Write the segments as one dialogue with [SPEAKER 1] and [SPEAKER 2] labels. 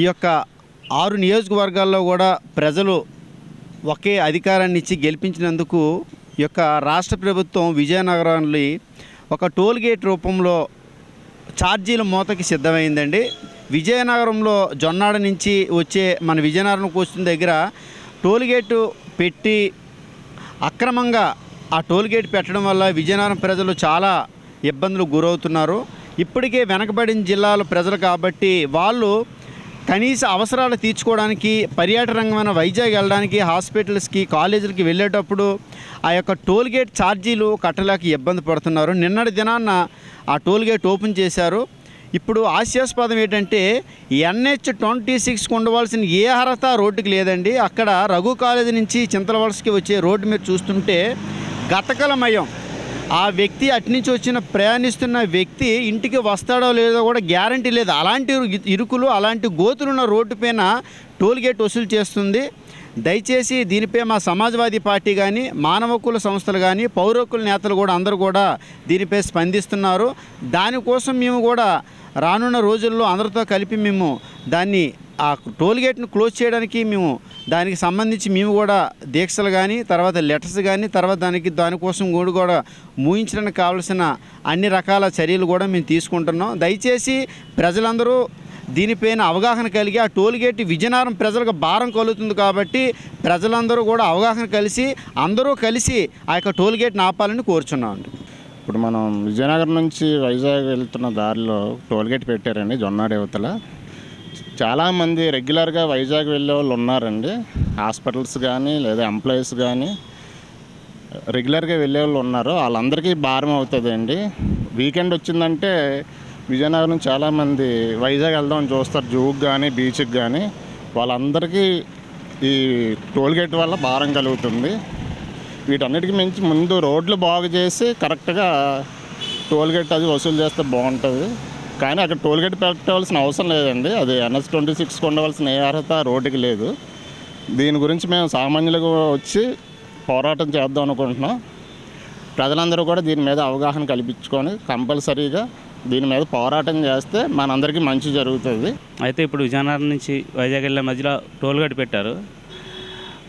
[SPEAKER 1] ఈ యొక్క ఆరు నియోజకవర్గాల్లో కూడా ప్రజలు ఒకే అధికారాన్ని ఇచ్చి గెలిపించినందుకు ఈ యొక్క రాష్ట్ర ప్రభుత్వం విజయనగరంలో ఒక టోల్ గేట్ రూపంలో ఛార్జీల మూతకి సిద్ధమైందండి. విజయనగరంలో జొన్నాడ నుంచి వచ్చే మన విజయనగరం కూర్చున్న దగ్గర టోల్ గేటు పెట్టి అక్రమంగా ఆ టోల్ గేట్ పెట్టడం వల్ల విజయనగరం ప్రజలు చాలా ఇబ్బందులు గురవుతున్నారు. ఇప్పటికే వెనకబడిన జిల్లాల ప్రజలు కాబట్టి వాళ్ళు కనీస అవసరాలు తీర్చుకోవడానికి పర్యాటక రంగమైన వైజాగ్ వెళ్ళడానికి హాస్పిటల్స్కి కాలేజీలకి వెళ్ళేటప్పుడు ఆ యొక్క టోల్గేట్ ఛార్జీలు కట్టలేక ఇబ్బంది పడుతున్నారు. నిన్నటి దినాన్న ఆ టోల్గేట్ ఓపెన్ చేశారు. ఇప్పుడు హాస్యాస్పదం ఏంటంటే ఎన్హెచ్ ట్వంటీ సిక్స్కి ఉండవలసిన ఏ అర్హత రోడ్డుకి లేదండి. అక్కడ రఘు కాలేజీ నుంచి చింతలవలసకి వచ్చే రోడ్డు మీరు చూస్తుంటే గతకలమయం ఆ వ్యక్తి అటు నుంచి వచ్చిన ప్రయాణిస్తున్న వ్యక్తి ఇంటికి వస్తాడో లేదో కూడా గ్యారంటీ లేదు. అలాంటి ఇరుకులు అలాంటి గోతులున్న రోడ్డు పైన టోల్ గేట్ వసూలు చేస్తుంది. దయచేసి దీనిపై మా సమాజ్వాదీ పార్టీ కానీ మానవ హక్కుల సంస్థలు కానీ పౌర హక్కుల నేతలు కూడా అందరూ కూడా దీనిపై స్పందిస్తున్నారు. దానికోసం మేము కూడా రానున్న రోజుల్లో అందరితో కలిపి మేము దాన్ని ఆ టోల్ గేట్ను క్లోజ్ చేయడానికి మేము దానికి సంబంధించి మేము కూడా దీక్షలు కానీ తర్వాత లెటర్స్ కానీ తర్వాత దానికి దానికోసం కూడా కూడా మూయించడానికి కావాల్సిన అన్ని రకాల చర్యలు కూడా మేము తీసుకుంటున్నాం. దయచేసి ప్రజలందరూ దీనిపైన అవగాహన కలిగి ఆ టోల్గేట్ విజయనగరం ప్రజలకు భారం కలుగుతుంది కాబట్టి ప్రజలందరూ కూడా అవగాహన కలిసి అందరూ కలిసి ఆ యొక్క టోల్గేట్ని ఆపాలని కోరుచున్నాం
[SPEAKER 2] ఇప్పుడు మనం విజయనగరం నుంచి వైజాగ్ వెళ్తున్న దారిలో టోల్గేట్ పెట్టారండి జొన్నాడ యువతల చాలామంది రెగ్యులర్గా వైజాగ్ వెళ్ళే వాళ్ళు ఉన్నారండి. హాస్పిటల్స్ కానీ లేదా ఎంప్లాయీస్ కానీ రెగ్యులర్గా వెళ్ళే వాళ్ళు ఉన్నారు. వాళ్ళందరికీ భారం అవుతుందండి. వీకెండ్ వచ్చిందంటే విజయనగరం చాలామంది వైజాగ్ వెళ్దామని చూస్తారు జూకి కానీ బీచ్కి కానీ. వాళ్ళందరికీ ఈ టోల్గేట్ వల్ల భారం కలుగుతుంది. వీటన్నిటికి మించి ముందు రోడ్లు బాగు చేసి కరెక్ట్గా టోల్గేట్ అది వసూలు చేస్తే బాగుంటుంది. కానీ అక్కడ టోల్ గేట్ పెట్టవలసిన అవసరం లేదండి. అది ఎన్ఎస్ ట్వంటీ సిక్స్కి ఉండవలసిన ఏ అర్హత రోడ్డుకి లేదు. దీని గురించి మేము సామాన్యులకు వచ్చి పోరాటం చేద్దాం అనుకుంటున్నాం. ప్రజలందరూ కూడా దీని మీద అవగాహన కల్పించుకొని కంపల్సరీగా దీని మీద పోరాటం చేస్తే మనందరికీ మంచి జరుగుతుంది.
[SPEAKER 3] అయితే ఇప్పుడు విజయనగరం నుంచి వైజాగ్ వెళ్ళే మధ్యలో టోల్ గేట్ పెట్టారు.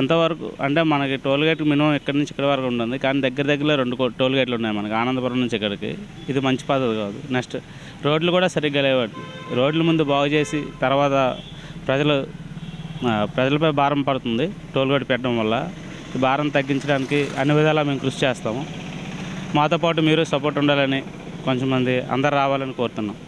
[SPEAKER 3] ఎంతవరకు అంటే మనకి టోల్ గేట్ మినిమం ఇక్కడ నుంచి ఇక్కడ వరకు ఉంటుంది. కానీ దగ్గర దగ్గర రెండు టోల్గేట్లు టోల్ గేట్లు ఉన్నాయి మనకి. ఆనందపురం నుంచి ఇక్కడికి. ఇది మంచి పద్ధతి కాదు. నెక్స్ట్ రోడ్లు కూడా సరిగ్గా లేవట్టు రోడ్లు ముందు బాగు చేసి తర్వాత ప్రజలు ప్రజలపై భారం పడుతుంది టోల్ గేట్ పెట్టడం వల్ల. భారం తగ్గించడానికి అన్ని విధాలా మేము కృషి చేస్తాము. మాతో పాటు మీరు సపోర్ట్ ఉండాలని కొంచెం మంది అందరు రావాలని కోరుతున్నాం.